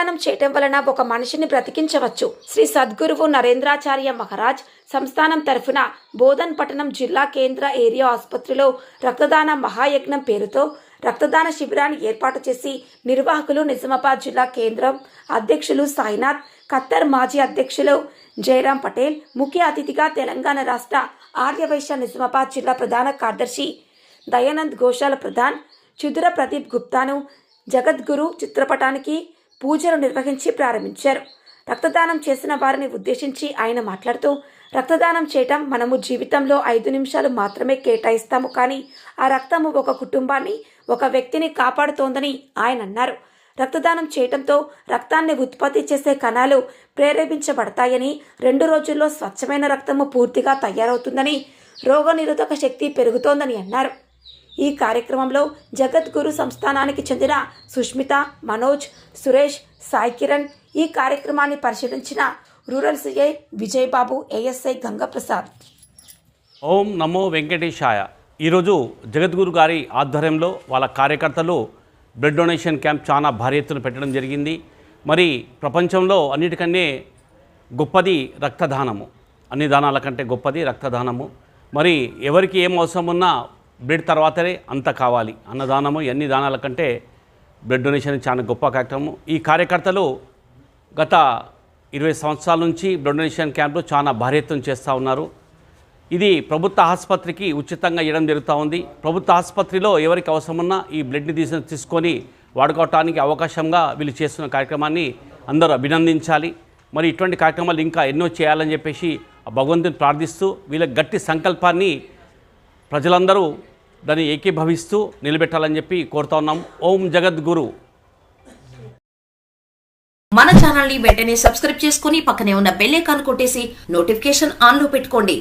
రక్తదానం చేయటం వలన ఒక మనిషిని బ్రతికించవచ్చు. శ్రీ సద్గురువు నరేంద్రాచార్య మహారాజ్ సంస్థానం తరఫున బోధన్ పట్టణం జిల్లా కేంద్ర ఏరియా ఆసుపత్రిలో రక్తదాన మహాయజ్ఞం పేరుతో రక్తదాన శిబిరాన్ని ఏర్పాటు చేసి నిర్వాహకులు నిజామాబాద్ జిల్లా కేంద్రం అధ్యక్షులు సాయినాథ్ ఖత్తర్ మాజీ అధ్యక్షులు జయరాం పటేల్ ముఖ్య అతిథిగా తెలంగాణ రాష్ట్ర ఆర్యవైశ్య నిజామాబాద్ జిల్లా ప్రధాన కార్యదర్శి దయానంద్ ఘోషాల ప్రధాన్ చిదుర ప్రదీప్ గుప్తాను జగద్గురు చిత్రపటానికి పూజలు నిర్వహించి ప్రారంభించారు. రక్తదానం చేసిన వారిని ఉద్దేశించి ఆయన మాట్లాడుతూ రక్తదానం చేయటం మనము జీవితంలో ఐదు నిమిషాలు మాత్రమే కేటాయిస్తాము కానీ ఆ రక్తము ఒక కుటుంబాన్ని ఒక వ్యక్తిని కాపాడుతోందని ఆయన అన్నారు. రక్తదానం చేయటంతో రక్తాన్ని ఉత్పత్తి చేసే కణాలు ప్రేరేపించబడతాయని రెండు రోజుల్లో స్వచ్ఛమైన రక్తము పూర్తిగా తయారవుతుందని రోగనిరోధక శక్తి పెరుగుతోందని అన్నారు. ఈ కార్యక్రమంలో జగద్గురు సంస్థానానికి చెందిన సుష్మిత మనోజ్ సురేష్ సాయి కిరణ్ ఈ కార్యక్రమాన్ని పరిశీలించిన rural CI Vijayababu ASI Gangaprasad. ఓం నమో వెంకటేశాయ. ఈరోజు జగద్గురు గారి ఆధ్వర్యంలో వాళ్ళ కార్యకర్తలు బ్లడ్ డొనేషన్ క్యాంప్ చాలా భారీ ఎత్తున పెట్టడం జరిగింది. మరి ప్రపంచంలో అన్నిటికన్నే గొప్పది రక్తదానము. అన్ని దానాల కంటే గొప్పది రక్తదానము. మరి ఎవరికి ఏం అవసరం ఉన్నా బ్లడ్ తర్వాతనే అంత కావాలి. అన్నదానము ఎన్ని దానాల కంటే బ్లడ్ డొనేషన్ చాలా గొప్ప కార్యక్రమం ఈ కార్యకర్తలు గత ఇరవై సంవత్సరాల నుంచి బ్లడ్ డొనేషన్ క్యాంపులు చాలా భారీత్వం చేస్తూ ఉన్నారు. ఇది ప్రభుత్వ ఆసుపత్రికి ఉచితంగా ఇవ్వడం జరుగుతూ ఉంది. ప్రభుత్వ ఆసుపత్రిలో ఎవరికి అవసరమున్నా ఈ బ్లడ్ని తీసి తీసుకొని వాడుకోవటానికి అవకాశంగా వీళ్ళు చేస్తున్న కార్యక్రమాన్ని అందరూ అభినందించాలి. మరి ఇటువంటి కార్యక్రమాలు ఇంకా ఎన్నో చేయాలని చెప్పేసి ఆ భగవంతుని ప్రార్థిస్తూ వీళ్ళ గట్టి సంకల్పాన్ని ప్రజలందరూ దాన్ని ఏకీభవిస్తూ నిలబెట్టాలని చెప్పి కోరుతా ఉన్నాం. ఓం జగద్గురు. మన ఛానల్ని వెంటనే సబ్స్క్రైబ్ చేసుకుని పక్కనే ఉన్న బెల్ ఐకాన్ కొట్టేసి నోటిఫికేషన్ ఆన్లో పెట్టుకోండి.